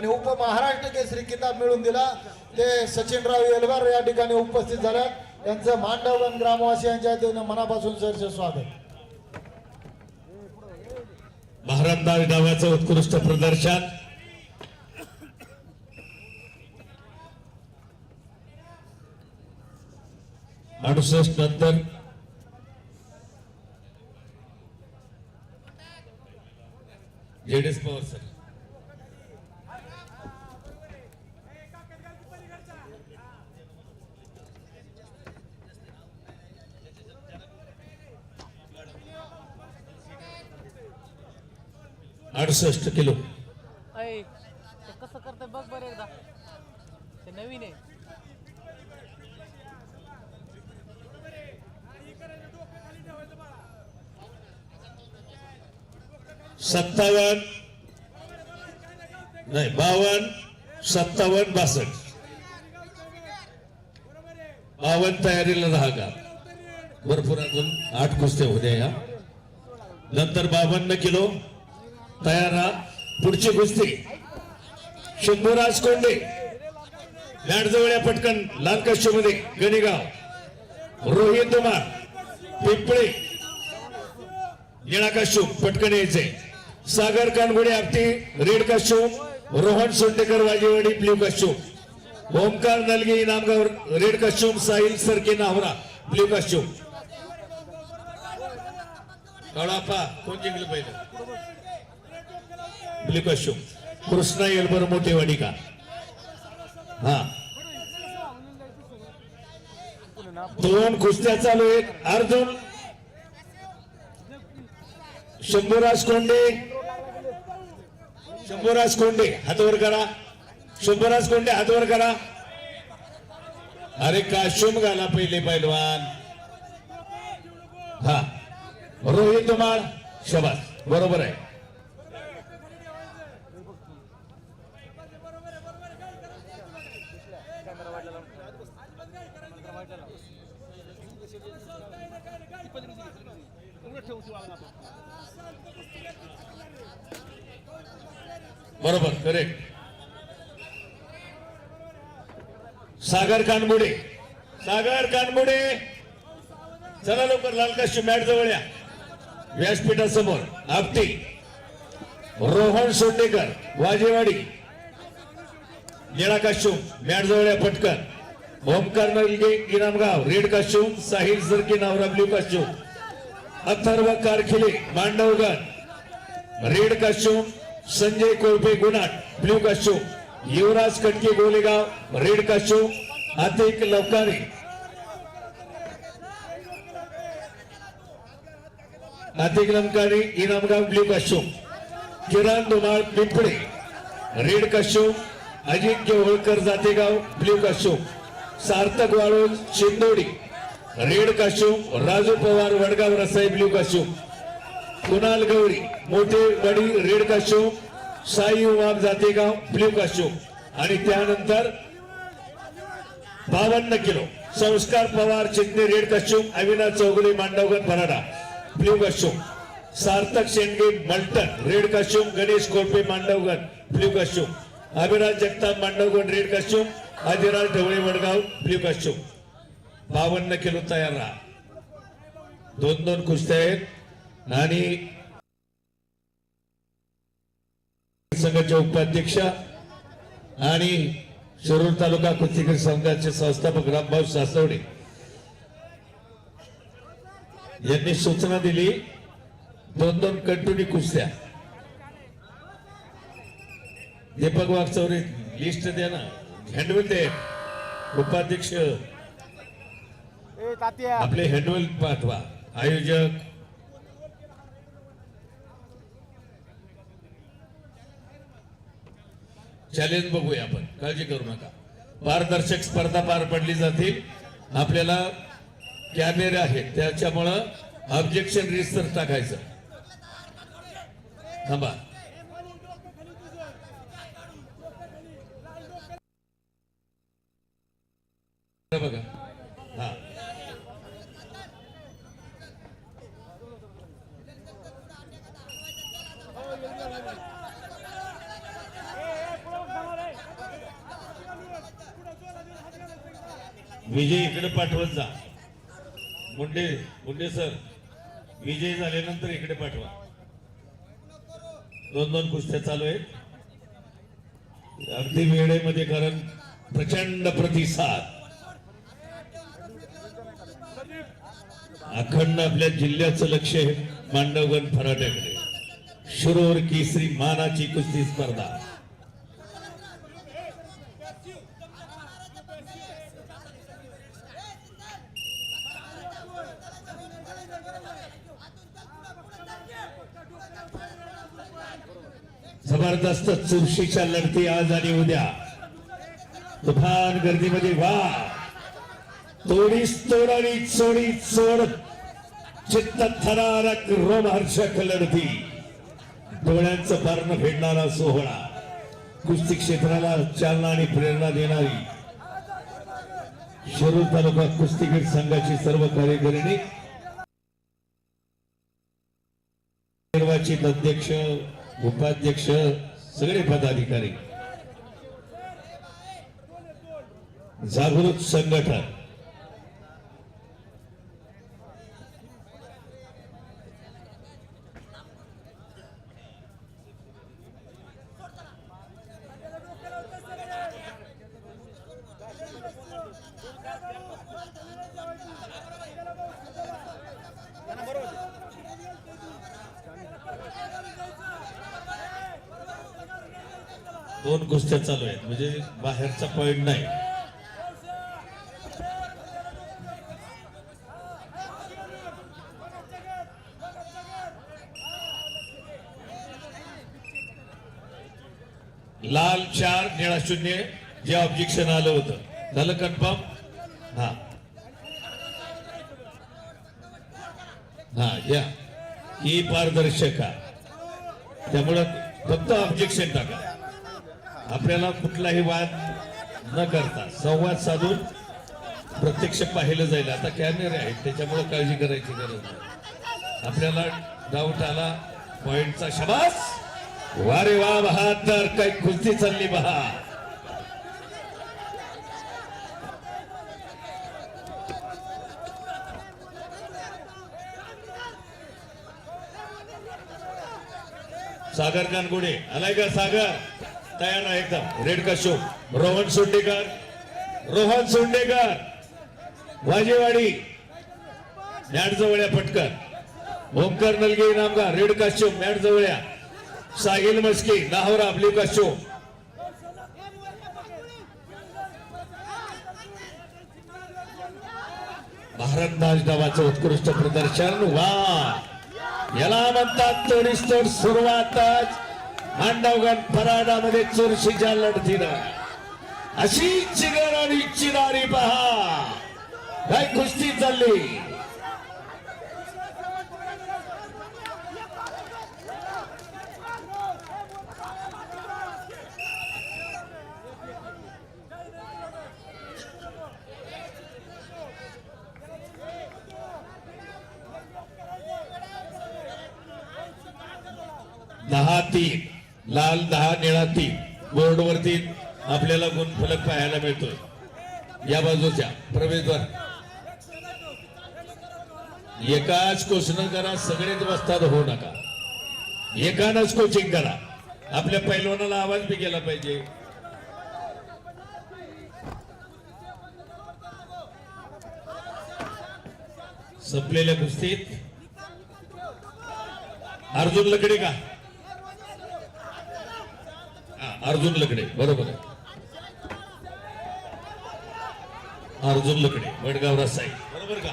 आणि उपमहाराष्ट्र केसरी किताब मिळवून दिला. ते सचिनराव येलवार या ठिकाणी उपस्थित झाल्यात. त्यांचं मांडवगण ग्रामवासियांच्या वतीनं मनापासून सरचे स्वागत. भारतदार डावाचं उत्कृष्ट प्रदर्शन. अडुसष्ट नंतर जेडीएस पवार सर अडुसष्ट किलो. कसं करतंय बघ बरं एकदा. ते नवीन आहे. सत्तावन्न नाही बावन्न सत्तावन्न बासष्ट. बावन्न तयारीला राहा का? भरपूर अजून आठ कुस्त्या उद्या या. नंतर बावन्न किलो. तयार राहा. पुढची कुस्ती. शंभूराज कोंडे मॅडजवळ या पटकन लाल गणेगाव. रोहित दुमार. पिंपळे. निळा पटकन यायचे. Sagar Kangude Apti red costume Rohan Sondekar Wajewadi blue costume Omkar Nalge Namgaon red costume Sahil Sarke Navra blue काश्यूम कळापा कोण जिंकलं पाहिजे ब्ल्यू काश्यूम कृष्णा येलबर मोठेवाडी का हा. दोन कुस्त्या चालू आहेत. अर्जुन. शंभूराज कोंडे. शंभूराज कोंडे हातवर करा. शंभूराज कोंडे हातवर करा. अरे काशुम घाला पहिले पैलवान. हा. रोहित कुमार शबास. बरोबर आहे. बरोबर करेक्ट सागर कानबुडे सागर कानबुडे चला लवकर लालकाशी मॅट जवळ या. व्यासपीठासमोर आपटी. रोहन सोंडेकर वाजेवाडी. निळा मॅट जवळ या पटकन. Omkar Nalge Inamgaon red costume Sahil Sarki Navra blue costume Atharv Karkhile Mandavgad red costume Sanjay Kolpe Gunat blue costume Yuvraj Katke Golegaon red costume Atik Lavkare. Atik Lamkare Inamgaon blue costume Kiran Dhumal Pimple. Red costume Ajinkya Holkar Jategaon blue costume Sarthak Walu Shindodi red costume Raju Pawar Wadgaon Rasai blue costume Kunal Gavri Mothe Wadi red costume Sai Umam Jategaon blue costume आणि त्यानंतर बावन्न kilo Sanskar Pawar Chinde red costume Avinash Chougule Mandavgan Farada blue costume Sarthak Shendge Malthan red costume Ganesh Kolpe Mandavgan blue costume Abhiraj Jagtap Mandavgan red costume Adiraj Dhawale Wadgaon blue costume बावन्न kilo तयार राहा. दोन दोन कुस्त्या आहेत. आणि संघाचे उपाध्यक्ष आणि शिरूर तालुका कुस्तीगीर संघाचे संस्थापक रामभाऊ सासवडे. यांनी सूचना दिली दोन दोन कंटिन्यू कुस्त्या. दीपक वागचौरे लिस्ट द्या ना. हँडविल दे उपाध्यक्ष. आपले हँडवेल पाठवा. आयोजक. चॅलेंज बघूया आपण. काळजी करू नका. पारदर्शक स्पर्धा पार पडली जातील. आपल्याला कॅमेरे आहेत. त्याच्यामुळं ऑब्जेक्शन रिस्टर टाकायचं. थांबा. बघा. हा. विजय इकडे पाठवत जा. मुंडे मुंडे सर विजय झाल्यानंतर इकडे पाठवा. दोन दोन कुस्त्या चालू आहेत. अगदी वेळेमध्ये कारण प्रचंड प्रतिसाद. अखंड आपल्या जिल्ह्याचं लक्ष आहे. मांडवगण फराट्याकडे. शुरोर केसरी मानाची कुस्ती स्पर्धा. जबरदस्त चुरशीच्या लढती आज आणि उद्या. तुफान गर्दीमध्ये वा तोडीस तोड आणि चोडी चोड. चित्त थरारक रोमहर्षक लढती. डोळ्यांचं पारण फेडणारा सोहळा. कुस्ती क्षेत्राला चालना आणि प्रेरणा देणारी. शिरूर तालुका कुस्तीगीर संघाची सर्व कार्यकारिणी. निर्वाचित अध्यक्ष उपाध्यक्ष सगळे पदाधिकारी. जागृत संघटन दोन कुस्त्या चालू आहेत. म्हणजे बाहेरचा पॉइंट नाही. लाल चार निळा शून्य जे ऑब्जेक्शन आलं होतं. झालं कन्फर्म हा. हा या. ही पारदर्शका त्यामुळं फक्त ऑब्जेक्शन टाका. आपल्याला कुठलाही वाद न करता संवाद साधून प्रत्यक्ष पाहिलं जाईल. आता कॅमेरे आहेत त्याच्यामुळे काळजी करायची गरज नाही. आपल्याला डाऊट आला पॉइंटचा शबास. वारे वा बहादर काही कुस्ती चालली बहा. सागर कानगुडे आलाय का सागर? तयार आहे एकदम. Red costume Rohan Sondekar Rohan Sondekar Wajewadi mat जवळ्या पटकन. Omkar Nalge Namgar red costume mat जवळ्या Sahil Maski Nahvara blue Bharat Bharatdas डावाचं उत्कृष्ट प्रदर्शन. वा! याला म्हणतात तोडीस तोड सुरुवातच. मांडवगण पराडामध्ये चुरशीच्या लढतीनं. अशी चिगर आणि चिरारी पहा. काय कुस्ती चालली? दहा तीन. लाल दहा निळा तीन. बोर्डवरती आपल्याला गुणफलक पाहायला मिळतोय. या बाजूच्या प्रवेशद्वार. एकाच कोचन करा सगळेच बसतात होऊ नका. एकानच कोचिंग करा. आपल्या पैलवानाला आवाज बी केला पाहिजे. संपलेल्या कुस्तीत. अर्जुन लकडे का हा, अर्जुन लकडे बरोबर आहे. अर्जुन लकडे वडगाव रसाई बरोबर का?